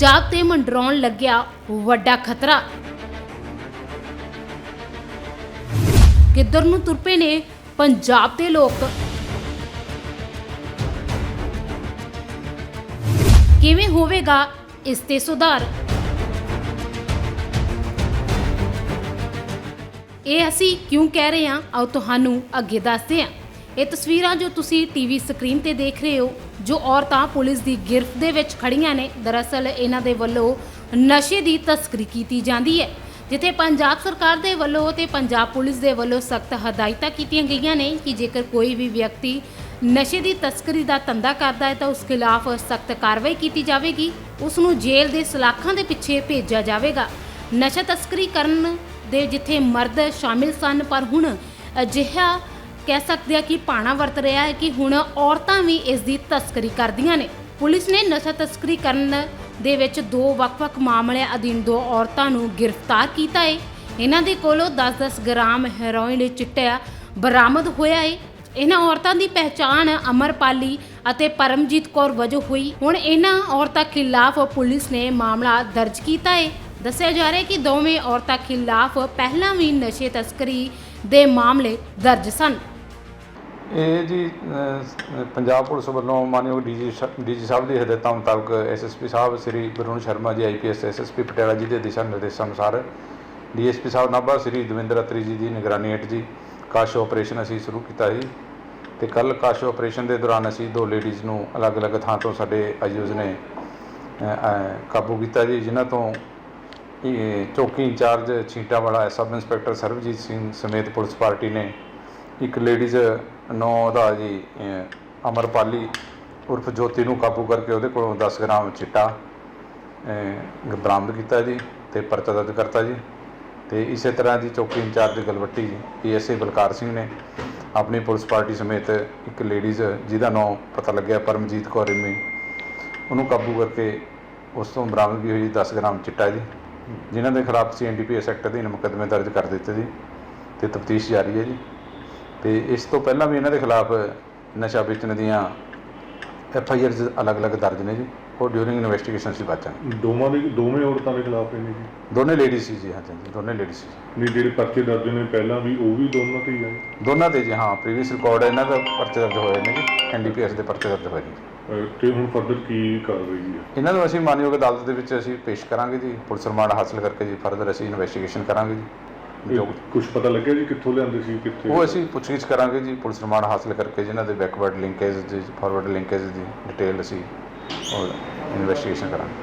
ਪੰਜਾਬ ਤੇ ਮੰਡਰਾਉਣ ਲੱਗਿਆ ਵੱਡਾ ਖਤਰਾ। ਕਿੱਧਰ ਨੂੰ ਤੁਰ ਪਏ ਨੇ ਪੰਜਾਬ ਦੇ ਲੋਕ? ਕਿਵੇਂ ਹੋਵੇਗਾ ਇਸ ਤੇ ਸੁਧਾਰ? ਇਹ ਅਸੀਂ ਕਿਉਂ ਕਹਿ ਰਹੇ ਹਾਂ? ਆਓ ਤੁਹਾਨੂੰ ਅੱਗੇ ਦੱਸਦੇ ਹਾਂ। ਇਹ ਤਸਵੀਰਾਂ ਜੋ ਤੁਸੀਂ ਟੀਵੀ ਸਕਰੀਨ ਤੇ ਦੇਖ ਰਹੇ ਹੋ, ਜੋ ਔਰਤਾਂ ਪੁਲਿਸ ਦੀ ਗਿਰਫਤ ਦੇ ਵਿੱਚ ਖੜੀਆਂ ਨੇ, ਦਰਅਸਲ ਇਹਨਾਂ ਦੇ ਵੱਲੋਂ ਨਸ਼ੇ ਦੀ ਤਸਕਰੀ ਕੀਤੀ ਜਾਂਦੀ ਹੈ, ਜਿੱਥੇ ਪੰਜਾਬ ਸਰਕਾਰ ਦੇ ਵੱਲੋਂ ਤੇ ਪੰਜਾਬ ਪੁਲਿਸ ਦੇ ਵੱਲੋਂ ਸਖਤ ਹਦਾਇਤਾਂ ਕੀਤੀਆਂ ਗਈਆਂ ਨੇ ਕਿ ਜੇਕਰ ਕੋਈ ਵੀ ਵਿਅਕਤੀ ਨਸ਼ੇ ਦੀ ਤਸਕਰੀ ਦਾ ਧੰਦਾ ਕਰਦਾ ਹੈ ਤਾਂ ਉਸ ਖਿਲਾਫ ਸਖਤ ਕਾਰਵਾਈ ਕੀਤੀ ਜਾਵੇਗੀ, ਉਸ ਨੂੰ ਜੇਲ੍ਹ ਦੇ ਸਲਾਖਾਂ ਦੇ ਪਿੱਛੇ ਭੇਜਿਆ ਜਾਵੇਗਾ। ਨਸ਼ਾ ਤਸਕਰੀ ਕਰਨ ਦੇ ਜਿੱਥੇ ਮਰਦ ਸ਼ਾਮਿਲ ਸਨ, ਪਰ ਹੁਣ ਅਜਿਹਾ ਕਹਿ ਸਕਦੇ ਆ ਕਿ ਪਾਣਾ ਵਰਤ ਰਿਹਾ ਹੈ ਕਿ ਹੁਣ ਔਰਤਾਂ ਵੀ ਇਸ ਦੀ ਤਸਕਰੀ ਕਰਦੀਆਂ ਨੇ। ਪੁਲਿਸ ਨੇ ਨਸ਼ਾ ਤਸਕਰੀ ਕਰਨ ਦੇ ਵਿੱਚ ਦੋ ਵੱਖ-ਵੱਖ ਮਾਮਲਿਆਂ ਅਧੀਨ ਦੋ ਔਰਤਾਂ ਨੂੰ ਗ੍ਰਿਫਤਾਰ ਕੀਤਾ ਹੈ। ਇਹਨਾਂ ਦੇ ਕੋਲੋਂ 10-10 ਗ੍ਰਾਮ ਹੈਰੋਇਨ ਚਿੱਟਾ ਬਰਾਮਦ ਹੋਇਆ ਹੈ। ਇਹਨਾਂ ਔਰਤਾਂ ਦੀ ਪਹਿਚਾਣ ਅਮਰਪਾਲੀ ਅਤੇ ਪਰਮਜੀਤ ਕੌਰ ਵਜੋਂ ਹੋਈ। ਹੁਣ ਇਹਨਾਂ ਔਰਤਾਂ ਖਿਲਾਫ ਪੁਲਿਸ ਨੇ ਮਾਮਲਾ ਦਰਜ ਕੀਤਾ ਹੈ। ਦੱਸਿਆ ਜਾ ਰਿਹਾ ਹੈ ਕਿ ਦੋਵੇਂ ਔਰਤਾਂ ਖਿਲਾਫ ਪਹਿਲਾਂ ਵੀ ਨਸ਼ੇ ਤਸਕਰੀ ਦੇ ਮਾਮਲੇ ਦਰਜ ਸਨ। ਇਹ ਜੀ ਪੰਜਾਬ ਪੁਲਿਸ ਵੱਲੋਂ ਮਾਨਯੋਗ ਡੀਜੀ ਡੀਜੀ ਸਾਹਿਬ ਦੀ ਹਦਾਇਤਾਂ ਮੁਤਾਬਕ ਐਸਐਸਪੀ ਸਾਹਿਬ ਸ੍ਰੀ ਵਰੁਣ ਸ਼ਰਮਾ ਜੀ ਆਈਪੀਐਸ ਐਸਐਸਪੀ ਪਟਿਆਲਾ ਜੀ ਦੇ ਦਿਸ਼ਾ ਨਿਰਦੇਸ਼ਾਂ ਅਨੁਸਾਰ ਡੀਐਸਪੀ ਸਾਹਿਬ ਨਾਭਾ, ਸ੍ਰੀ ਦਵਿੰਦਰ ਅਤਰੀ ਜੀ ਦੀ ਨਿਗਰਾਨੀ ਹੇਠ ਜੀ ਕਾਸ਼ ਆਪਰੇਸ਼ਨ ਅਸੀਂ ਸ਼ੁਰੂ ਕੀਤਾ ਸੀ ਤੇ ਕੱਲ ਕਾਸ਼ ਆਪਰੇਸ਼ਨ ਦੇ ਦੌਰਾਨ ਅਸੀਂ ਦੋ ਲੇਡੀਜ਼ ਨੂੰ ਅਲੱਗ-ਅਲੱਗ ਥਾਂ ਤੋਂ ਸਾਡੇ ਆਯੂਜ਼ ਨੇ ਕਾਬੂ ਕੀਤਾ ਜੀ, ਜਿਨ੍ਹਾਂ ਤੋਂ ਚੌਕੀ ਇੰਚਾਰਜ ਛੀਟਾ ਵਾਲਾ ਸਬ ਇੰਸਪੈਕਟਰ ਸਰਬਜੀਤ ਸਿੰਘ ਸਮੇਤ ਪੁਲਿਸ ਪਾਰਟੀ ਨੇ ਇੱਕ ਲੇਡੀਜ਼ ਨੌ ਦਾ ਜੀ ਅਮਰਪਾਲੀ ਉਰਫ ਜੋਤੀ ਨੂੰ ਕਾਬੂ ਕਰਕੇ ਉਹਦੇ ਕੋਲੋਂ 10 ਗ੍ਰਾਮ ਚਿੱਟਾ ਬਰਾਮਦ ਕੀਤਾ ਜੀ ਤੇ ਪਰਚਾ ਦਰਜ ਕਰਤਾ ਜੀ। ਤੇ ਇਸੇ ਤਰ੍ਹਾਂ ਜੀ ਚੌਕੀ ਇੰਚਾਰਜ ਗਲਵੱਟੀ ਪੀਐਸਏ ਬਲਕਾਰ ਸਿੰਘ ਨੇ ਆਪਣੀ ਪੁਲਿਸ ਪਾਰਟੀ ਸਮੇਤ ਇੱਕ ਲੇਡੀਜ਼ ਜਿਹਦਾ ਨਾਮ ਪਤਾ ਲੱਗਿਆ ਪਰਮਜੀਤ ਕੌਰ ਰਿਮੀ। ਉਹਨੂੰ ਕਾਬੂ ਕਰਕੇ ਉਸ ਤੋਂ ਬਰਾਮਦ ਵੀ ਹੋਈ 10 ਗ੍ਰਾਮ ਚਿੱਟਾ ਜੀ, ਜਿਨ੍ਹਾਂ ਦੇ ਖਿਲਾਫ ਸੀ ਐਨਡੀਪੀਐਸ ਐਕਟ ਅਧੀਨ ਮੁਕੱਦਮੇ ਦਰਜ ਕਰ ਦਿੱਤੇ ਜੀ ਤੇ ਤਫਤੀਸ਼ ਜਾਰੀ ਹੈ ਜੀ। ਤੇ ਇਸ ਤੋਂ ਪਹਿਲਾਂ ਵੀ ਇਹਨਾਂ ਦੇ ਖਿਲਾਫ ਨਸ਼ਾ ਵੇਚਣ ਦੀਆਂ ਐਫ ਆਈ ਆਰਜ਼ ਅਲੱਗ-ਅਲੱਗ ਦਰਜ ਨੇ ਜੀ। ਉਹ ਡਿਊਰਿੰਗ ਇਨਵੈਸਟੀਗੇਸ਼ਨ ਸੀ ਬਚਣ ਦੋਵਾਂ ਦੇ ਦੋਵੇਂ ਔਰਤਾਂ ਦੇ ਖਿਲਾਫ ਨੇ ਜੀ? ਦੋਨੇ ਲੇਡੀਜ਼ ਸੀ ਜੀ ਹਾਂਜੀ ਹਾਂਜੀ, ਦੋਨੇ ਲੇਡੀਜ਼ ਸੀ ਨਹੀਂ ਜਿਹੜੇ ਪਰਚੇ ਦਰਜ ਨੇ ਪਹਿਲਾਂ ਵੀ ਉਹ ਵੀ ਦੋਨਾਂ ਤੇ ਹੀ ਆ ਦੋਨਾਂ ਦੇ ਜੀ ਹਾਂ ਪ੍ਰੀਵੀਅਸ ਰਿਕਾਰਡ ਹੈ ਇਹਨਾਂ ਦਾ ਪਰਚੇ ਦਰਜ ਹੋਏ ਨੇ ਜੀ ਐਨਡੀਪੀਐਸ ਦੇ ਪਰਚੇ ਦਰਜ ਹੋਏ ਨੇ ਜੀ। ਅਹ ਤੇ ਹੁਣ ਫਰਦਰ ਕੀ ਕਰ ਰਹੀ ਹੈ? ਇਹਨਾਂ ਨੂੰ ਅਸੀਂ ਮਾਨਯੋਗ ਅਦਾਲਤ ਦੇ ਵਿੱਚ ਅਸੀਂ ਪੇਸ਼ ਕਰਾਂਗੇ ਜੀ ਪੁਲਿਸ ਰਿਮਾਂਡ ਹਾਸਲ ਕਰਕੇ ਜੀ ਫਰਦਰ ਅਸੀਂ ਇਨਵੈਸਟੀਗੇਸ਼ਨ ਕਰਾਂਗੇ ਜੀ। ਜੋ ਕੁਝ ਪਤਾ ਲੱਗਿਆ ਜੀ ਕਿੱਥੋਂ ਲਿਆਂਦੇ ਸੀ ਕਿੱਥੇ? ਉਹ ਅਸੀਂ ਪੁੱਛਗਿੱਛ ਕਰਾਂਗੇ ਜੀ ਪੁਲਿਸ ਰਿਮਾਂਡ ਹਾਸਲ ਕਰਕੇ ਜਿਨ੍ਹਾਂ ਦੇ ਬੈਕਵਰਡ ਲਿੰਕੇਜ ਦੀ ਫਾਰਵਰਡ ਲਿੰਕੇਜ ਦੀ ਡਿਟੇਲ ਅਸੀਂ ਇਨਵੈਸਟੀਗੇਸ਼ਨ ਕਰਾਂਗੇ।